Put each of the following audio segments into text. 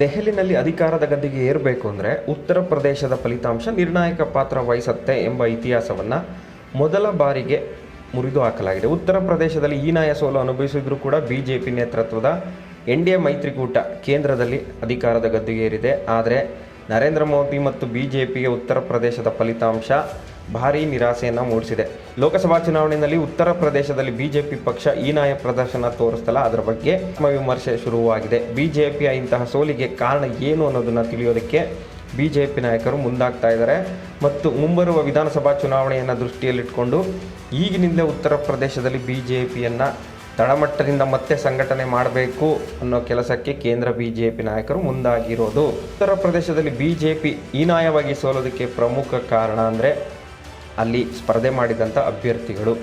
ದೆಹಲಿನಲ್ಲಿ ಅಧಿಕಾರದ ಗದ್ದಿಗೆ ಏರಬೇಕು ಅಂದರೆ ಉತ್ತರ ಪ್ರದೇಶದ ಫಲಿತಾಂಶ ನಿರ್ಣಾಯಕ ಪಾತ್ರ ವಹಿಸುತ್ತೆ ಎಂಬ ಇತಿಹಾಸವನ್ನು ಮೊದಲ ಬಾರಿಗೆ ಮುರಿದು ಹಾಕಲಾಗಿದೆ. ಉತ್ತರ ಪ್ರದೇಶದಲ್ಲಿ ಹೀನಾಯ ಸೋಲು ಅನುಭವಿಸಿದರೂ ಕೂಡ ಬಿ ಜೆ ಪಿ ನೇತೃತ್ವದ ಎನ್ ಡಿ ಎ ಮೈತ್ರಿಕೂಟ ಕೇಂದ್ರದಲ್ಲಿ ಅಧಿಕಾರದ ಗದ್ದಿಗೆ ಏರಿದೆ ಆದರೆ ನರೇಂದ್ರ ಮೋದಿ ಮತ್ತು ಬಿ ಜೆ ಪಿಗೆ ಉತ್ತರ ಪ್ರದೇಶದ ಫಲಿತಾಂಶ ಭಾರೀ ನಿರಾಸೆಯನ್ನು ಮೂಡಿಸಿದೆ. ಲೋಕಸಭಾ ಚುನಾವಣೆಯಲ್ಲಿ ಉತ್ತರ ಪ್ರದೇಶದಲ್ಲಿ ಬಿಜೆಪಿ ಪಕ್ಷ ಹೀನಾಯ ಪ್ರದರ್ಶನ ತೋರಿಸ್ತಲ್ಲ, ಅದರ ಬಗ್ಗೆ ವಿಮರ್ಶೆ ಶುರುವಾಗಿದೆ. ಬಿಜೆಪಿಯ ಇಂತಹ ಸೋಲಿಗೆ ಕಾರಣ ಏನು ಅನ್ನೋದನ್ನು ತಿಳಿಯೋದಕ್ಕೆ ಬಿಜೆಪಿ ನಾಯಕರು ಮುಂದಾಗ್ತಾ ಇದ್ದಾರೆ. ಮತ್ತು ಮುಂಬರುವ ವಿಧಾನಸಭಾ ಚುನಾವಣೆಯನ್ನು ದೃಷ್ಟಿಯಲ್ಲಿಟ್ಕೊಂಡು ಈಗಿನಿಂದಲೇ ಉತ್ತರ ಪ್ರದೇಶದಲ್ಲಿ ಬಿಜೆಪಿಯನ್ನು ತಳಮಟ್ಟದಿಂದ ಮತ್ತೆ ಸಂಘಟನೆ ಮಾಡಬೇಕು ಅನ್ನೋ ಕೆಲಸಕ್ಕೆ ಕೇಂದ್ರ ಬಿಜೆಪಿ ನಾಯಕರು ಮುಂದಾಗಿರೋದು. ಉತ್ತರ ಪ್ರದೇಶದಲ್ಲಿ ಬಿಜೆಪಿ ಹೀನಾಯವಾಗಿ ಸೋಲೋದಕ್ಕೆ ಪ್ರಮುಖ ಕಾರಣ ಅಂದರೆ ಅಲ್ಲಿ ಸ್ಪರ್ಧೆ ಮಾಡಿದಂಥ ಅಭ್ಯರ್ಥಿಗಳು.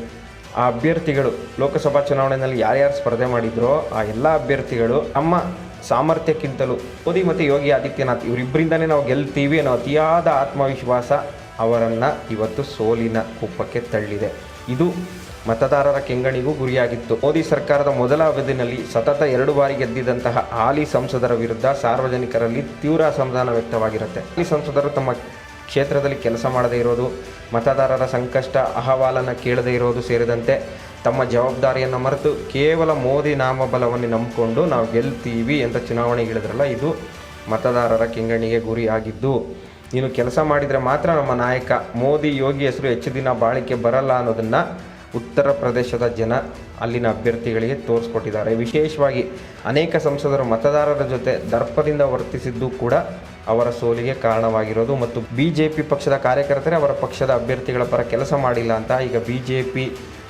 ಆ ಅಭ್ಯರ್ಥಿಗಳು ಲೋಕಸಭಾ ಚುನಾವಣೆಯಲ್ಲಿ ಯಾರ್ಯಾರು ಸ್ಪರ್ಧೆ ಮಾಡಿದ್ರೋ ಆ ಎಲ್ಲ ಅಭ್ಯರ್ಥಿಗಳು ನಮ್ಮ ಸಾಮರ್ಥ್ಯಕ್ಕಿಂತಲೂ ಮೋದಿ ಮತ್ತು ಯೋಗಿ ಆದಿತ್ಯನಾಥ್ ಇವರಿಬ್ಬರಿಂದನೇ ನಾವು ಗೆಲ್ತೀವಿ ಅನ್ನೋ ಅತಿಯಾದ ಆತ್ಮವಿಶ್ವಾಸ ಅವರನ್ನು ಇವತ್ತು ಸೋಲಿನ ಕುಪ್ಪಕ್ಕೆ ತಳ್ಳಿದೆ. ಇದು ಮತದಾರರ ಕೆಂಗಣಿಗೂ ಗುರಿಯಾಗಿತ್ತು. ಮೋದಿ ಸರ್ಕಾರದ ಮೊದಲ ಅವಧಿನಲ್ಲಿ ಸತತ ಎರಡು ಬಾರಿ ಗೆದ್ದಿದ್ದಂತಹ ಹಾಲಿ ಸಂಸದರ ವಿರುದ್ಧ ಸಾರ್ವಜನಿಕರಲ್ಲಿ ತೀವ್ರ ಅಸಮಾಧಾನ ವ್ಯಕ್ತವಾಗಿರುತ್ತೆ. ಈ ಸಂಸದರು ತಮ್ಮ ಕ್ಷೇತ್ರದಲ್ಲಿ ಕೆಲಸ ಮಾಡದೇ ಇರೋದು, ಮತದಾರರ ಸಂಕಷ್ಟ, ಅಹವಾಲನ್ನು ಕೇಳದೇ ಇರೋದು ಸೇರಿದಂತೆ ತಮ್ಮ ಜವಾಬ್ದಾರಿಯನ್ನು ಮರೆತು ಕೇವಲ ಮೋದಿ ನಾಮಬಲವನ್ನು ನಂಬಿಕೊಂಡು ನಾವು ಗೆಲ್ತೀವಿ ಅಂತ ಚುನಾವಣೆಗಿಳಿದ್ರಲ್ಲ ಇದು ಮತದಾರರ ಕೆಂಗಣಿಗೆ ಗುರಿಯಾಗಿದ್ದು. ನೀನು ಕೆಲಸ ಮಾಡಿದರೆ ಮಾತ್ರ ನಮ್ಮ ನಾಯಕ ಮೋದಿ ಯೋಗಿ ಹೆಸರು ಹೆಚ್ಚು ದಿನ ಬಾಳಿಕೆ ಬರಲ್ಲ ಅನ್ನೋದನ್ನು ಉತ್ತರ ಪ್ರದೇಶದ ಜನ ಅಲ್ಲಿನ ಅಭ್ಯರ್ಥಿಗಳಿಗೆ ತೋರಿಸ್ಕೊಟ್ಟಿದ್ದಾರೆ. ವಿಶೇಷವಾಗಿ ಅನೇಕ ಸಂಸದರು ಮತದಾರರ ಜೊತೆ ದರ್ಪದಿಂದ ವರ್ತಿಸಿದ್ದು ಕೂಡ ಅವರ ಸೋಲಿಗೆ ಕಾರಣವಾಗಿರೋದು ಮತ್ತು ಬಿ ಜೆ ಪಿ ಪಕ್ಷದ ಕಾರ್ಯಕರ್ತರೇ ಅವರ ಪಕ್ಷದ ಅಭ್ಯರ್ಥಿಗಳ ಪರ ಕೆಲಸ ಮಾಡಿಲ್ಲ ಅಂತ ಈಗ ಬಿ ಜೆ ಪಿ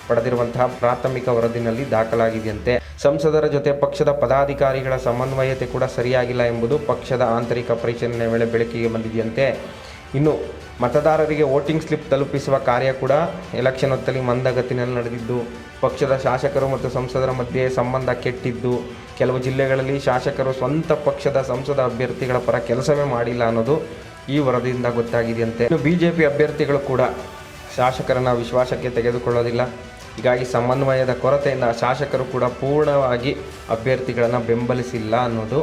ಪಡೆದಿರುವಂತಹ ಪ್ರಾಥಮಿಕ ವರದಿನಲ್ಲಿ ದಾಖಲಾಗಿದೆಯಂತೆ. ಸಂಸದರ ಜೊತೆ ಪಕ್ಷದ ಪದಾಧಿಕಾರಿಗಳ ಸಮನ್ವಯತೆ ಕೂಡ ಸರಿಯಾಗಿಲ್ಲ ಎಂಬುದು ಪಕ್ಷದ ಆಂತರಿಕ ಪರಿಶೀಲನೆ ವೇಳೆ ಬೆಳಕಿಗೆ ಬಂದಿದೆಯಂತೆ. ಇನ್ನು ಮತದಾರರಿಗೆ ವೋಟಿಂಗ್ ಸ್ಲಿಪ್ ತಲುಪಿಸುವ ಕಾರ್ಯ ಕೂಡ ಎಲೆಕ್ಷನ್ ಹೊತ್ತಲ್ಲಿ ಮಂದಗತಿನಲ್ಲಿ ನಡೆದಿದ್ದು, ಪಕ್ಷದ ಶಾಸಕರು ಮತ್ತು ಸಂಸದರ ಮಧ್ಯೆ ಸಂಬಂಧ ಕೆಟ್ಟಿದ್ದು, ಕೆಲವು ಜಿಲ್ಲೆಗಳಲ್ಲಿ ಶಾಸಕರು ಸ್ವಂತ ಪಕ್ಷದ ಸಂಸದ ಅಭ್ಯರ್ಥಿಗಳ ಪರ ಕೆಲಸವೇ ಮಾಡಿಲ್ಲ ಅನ್ನೋದು ಈ ವರದಿಯಿಂದ ಗೊತ್ತಾಗಿದೆಯಂತೆ. ಇನ್ನು ಬಿ ಜೆ ಪಿ ಅಭ್ಯರ್ಥಿಗಳು ಕೂಡ ಶಾಸಕರನ್ನು ವಿಶ್ವಾಸಕ್ಕೆ ತೆಗೆದುಕೊಳ್ಳೋದಿಲ್ಲ. ಹೀಗಾಗಿ ಸಮನ್ವಯದ ಕೊರತೆಯಿಂದ ಶಾಸಕರು ಕೂಡ ಪೂರ್ಣವಾಗಿ ಅಭ್ಯರ್ಥಿಗಳನ್ನು ಬೆಂಬಲಿಸಿಲ್ಲ ಅನ್ನೋದು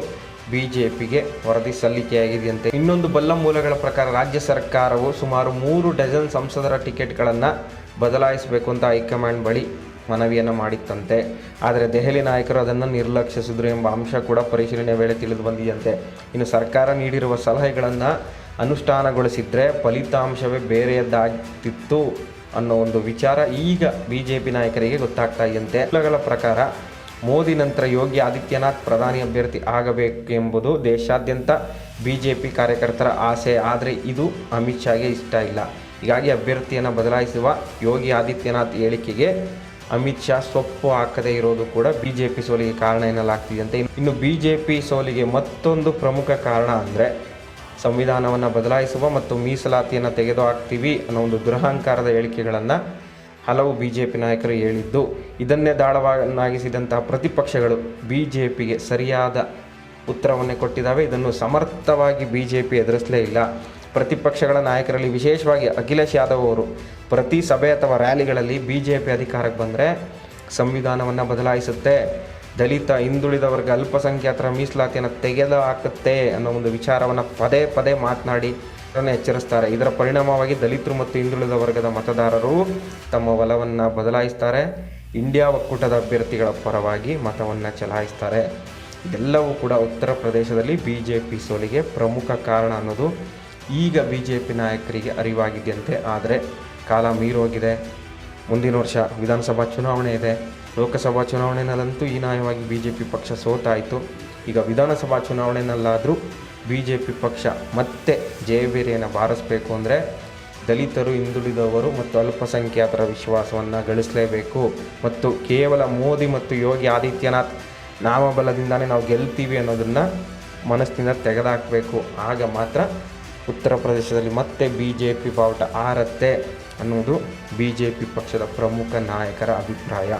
ಬಿ ಜೆ ಪಿಗೆ ವರದಿ ಸಲ್ಲಿಕೆಯಾಗಿದೆಯಂತೆ. ಇನ್ನೊಂದು ಬಲ್ಲ ಮೂಲಗಳ ಪ್ರಕಾರ ರಾಜ್ಯ ಸರ್ಕಾರವು ಸುಮಾರು ಮೂರು ಡಜನ್ ಸಂಸದರ ಟಿಕೆಟ್ಗಳನ್ನು ಬದಲಾಯಿಸಬೇಕು ಅಂತ ಹೈಕಮಾಂಡ್ ಬಳಿ ಮನವಿಯನ್ನು ಮಾಡಿತ್ತಂತೆ. ಆದರೆ ದೆಹಲಿ ನಾಯಕರು ಅದನ್ನು ನಿರ್ಲಕ್ಷಿಸಿದ್ರು ಎಂಬ ಅಂಶ ಕೂಡ ಪರಿಶೀಲನೆ ವೇಳೆ ತಿಳಿದು ಬಂದಿದೆಯಂತೆ. ಇನ್ನು ಸರ್ಕಾರ ನೀಡಿರುವ ಸಲಹೆಗಳನ್ನು ಅನುಷ್ಠಾನಗೊಳಿಸಿದರೆ ಫಲಿತಾಂಶವೇ ಬೇರೆಯದ್ದಾಗ್ತಿತ್ತು ಅನ್ನೋ ಒಂದು ವಿಚಾರ ಈಗ ಬಿ ಜೆ ಪಿ ನಾಯಕರಿಗೆ ಗೊತ್ತಾಗ್ತಾ ಇದೆಯಂತೆ. ಪ್ರಕಾರ ಮೋದಿ ನಂತರ ಯೋಗಿ ಆದಿತ್ಯನಾಥ್ ಪ್ರಧಾನಿ ಅಭ್ಯರ್ಥಿ ಆಗಬೇಕೆಂಬುದು ದೇಶಾದ್ಯಂತ ಬಿ ಜೆ ಪಿ ಕಾರ್ಯಕರ್ತರ ಆಸೆ. ಆದರೆ ಇದು ಅಮಿತ್ ಶಾಗೆ ಇಷ್ಟ ಇಲ್ಲ. ಹೀಗಾಗಿ ಅಭ್ಯರ್ಥಿಯನ್ನು ಬದಲಾಯಿಸುವ ಯೋಗಿ ಆದಿತ್ಯನಾಥ್ ಹೇಳಿಕೆಗೆ ಅಮಿತ್ ಶಾ ಸೊಪ್ಪು ಹಾಕದೇ ಇರೋದು ಕೂಡ ಬಿ ಜೆ ಪಿ ಸೋಲಿಗೆ ಕಾರಣ ಎನ್ನಲಾಗ್ತಿದೆಯಂತೆ ಇನ್ನು ಬಿ ಜೆ ಪಿ ಸೋಲಿಗೆ ಮತ್ತೊಂದು ಪ್ರಮುಖ ಕಾರಣ ಅಂದರೆ ಸಂವಿಧಾನವನ್ನು ಬದಲಾಯಿಸುವ ಮತ್ತು ಮೀಸಲಾತಿಯನ್ನು ತೆಗೆದುಹಾಕ್ತೀವಿ ಅನ್ನೋ ಒಂದು ದುರಹಂಕಾರದ ಹೇಳಿಕೆಗಳನ್ನು ಹಲವು ಬಿ ಜೆ ಪಿ ನಾಯಕರು ಹೇಳಿದ್ದು, ಇದನ್ನೇ ದಾಳವನ್ನಾಗಿಸಿದಂತಹ ಪ್ರತಿಪಕ್ಷಗಳು ಬಿ ಜೆ ಪಿಗೆ ಸರಿಯಾದ ಉತ್ತರವನ್ನೇ ಕೊಟ್ಟಿದ್ದಾವೆ. ಇದನ್ನು ಸಮರ್ಥವಾಗಿ ಬಿ ಜೆ ಪಿ ಎದುರಿಸಲೇ ಇಲ್ಲ. ಪ್ರತಿಪಕ್ಷಗಳ ನಾಯಕರಲ್ಲಿ ವಿಶೇಷವಾಗಿ ಅಖಿಲೇಶ್ ಯಾದವ್ ಅವರು ಪ್ರತಿ ಸಭೆ ಅಥವಾ ರ್ಯಾಲಿಗಳಲ್ಲಿ ಬಿ ಜೆ ಪಿ ಅಧಿಕಾರಕ್ಕೆ ಬಂದರೆ ಸಂವಿಧಾನವನ್ನು ಬದಲಾಯಿಸುತ್ತೆ. ದಲಿತ ಹಿಂದುಳಿದ ವರ್ಗ ಅಲ್ಪಸಂಖ್ಯಾತರ ಮೀಸಲಾತಿಯನ್ನು ತೆಗೆದು ಹಾಕುತ್ತೆ ಅನ್ನೋ ಒಂದು ವಿಚಾರವನ್ನು ಪದೇ ಪದೇ ಮಾತನಾಡಿ ಎಚ್ಚರಿಸ್ತಾರೆ. ಇದರ ಪರಿಣಾಮವಾಗಿ ದಲಿತರು ಮತ್ತು ಹಿಂದುಳಿದ ವರ್ಗದ ಮತದಾರರು ತಮ್ಮ ಒಲವನ್ನು ಬದಲಾಯಿಸ್ತಾರೆ. ಇಂಡಿಯಾ ಒಕ್ಕೂಟದ ಅಭ್ಯರ್ಥಿಗಳ ಪರವಾಗಿ ಮತವನ್ನು ಚಲಾಯಿಸ್ತಾರೆ. ಇದೆಲ್ಲವೂ ಕೂಡ ಉತ್ತರ ಪ್ರದೇಶದಲ್ಲಿ ಬಿ ಜೆ ಪಿ ಸೋಲಿಗೆ ಪ್ರಮುಖ ಕಾರಣ ಅನ್ನೋದು ಈಗ ಬಿ ಜೆ ಪಿ ನಾಯಕರಿಗೆ ಅರಿವಾಗಿದೆಯಂತೆ. ಆದರೆ ಕಾಲ ಮೀರೋಗಿದೆ ಮುಂದಿನ ವರ್ಷ ವಿಧಾನಸಭಾ ಚುನಾವಣೆ ಇದೆ. ಲೋಕಸಭಾ ಚುನಾವಣೆಯಲ್ಲಂತೂ ಹೀನಾಯವಾಗಿ ಬಿ ಜೆ ಪಿ ಪಕ್ಷ ಸೋತಾಯಿತು. ಈಗ ವಿಧಾನಸಭಾ ಚುನಾವಣೆಯಲ್ಲಾದರೂ ಬಿ ಜೆ ಪಿ ಪಕ್ಷ ಮತ್ತೆ ಜಯಬೇರಿಯನ್ನು ಬಾರಿಸಬೇಕು ಅಂದರೆ ದಲಿತರು ಹಿಂದುಳಿದವರು ಮತ್ತು ಅಲ್ಪಸಂಖ್ಯಾತರ ವಿಶ್ವಾಸವನ್ನು ಗಳಿಸಲೇಬೇಕು. ಮತ್ತು ಕೇವಲ ಮೋದಿ ಮತ್ತು ಯೋಗಿ ಆದಿತ್ಯನಾಥ್ ನಾಮಬಲದಿಂದಾನೇ ನಾವು ಗೆಲ್ತೀವಿ ಅನ್ನೋದನ್ನು ಮನಸ್ಸಿನಿಂದ ತೆಗೆದುಹಾಕಬೇಕು ಆಗ ಮಾತ್ರ ಉತ್ತರ ಪ್ರದೇಶದಲ್ಲಿ ಮತ್ತೆ ಬಿ ಜೆ ಪಿ ಬಾವುಟ ಆರತ್ತೆ ಅನ್ನೋದು ಬಿ ಜೆ ಪಿ ಪಕ್ಷದ ಪ್ರಮುಖ ನಾಯಕರ ಅಭಿಪ್ರಾಯ.